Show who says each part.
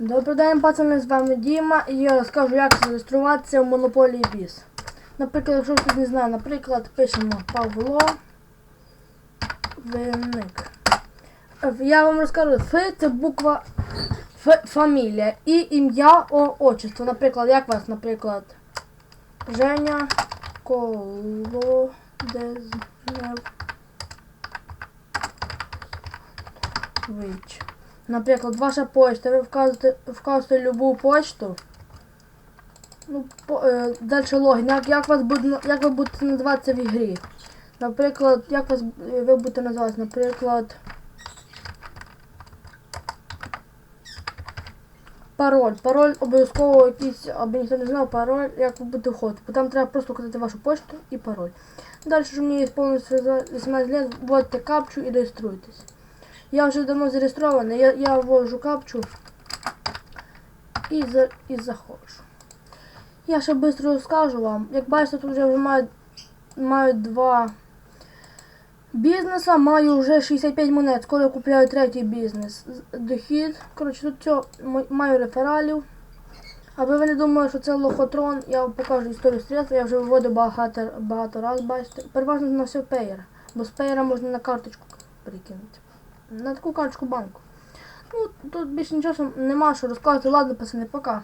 Speaker 1: Добрий день, пацани, з вами Діма, і я розкажу, як зареєструватися в монополії Біз. Наприклад, якщо хтось не знає, наприклад, пишемо Павло Винник. Я вам розкажу, Ф це буква Ф фамілія і ім'я О отчество. Наприклад, як вас, наприклад, Женя Колодезнев. Наприклад, ваша почта, ви вказуєте, вказуєте любу почту. Ну, по, е, далі логін. Як, як, вас буде, як ви будете називатися в ігрі? Наприклад, як вас е, ви будете називатися? Наприклад. Пароль. Пароль обов'язково якийсь, аби ніхто не знав, пароль, як ви будете входити. Бо там треба просто вказати вашу почту і пароль. Далі, що мені повністю 18 лет, вводите капчу і реєструйтесь. Я вже давно зареєстрований, я, я ввожу капчу і, за, і заходжу. Я ще швидко розкажу вам. Як бачите, тут вже маю, маю два бізнеса, маю вже 65 монет, скоро я купляю третій бізнес. Дохід. Коротше, тут все, маю рефералів. Аби ви не думали, що це лохотрон, я вам покажу історію средства, я вже виводив багато, багато разів, бачите. Переважно на все пеєр, бо з пеєра можна на карточку перекинути на таку карточку банку. Ну, тут більше нічого нема що розказувати. Ладно, пацани, пока.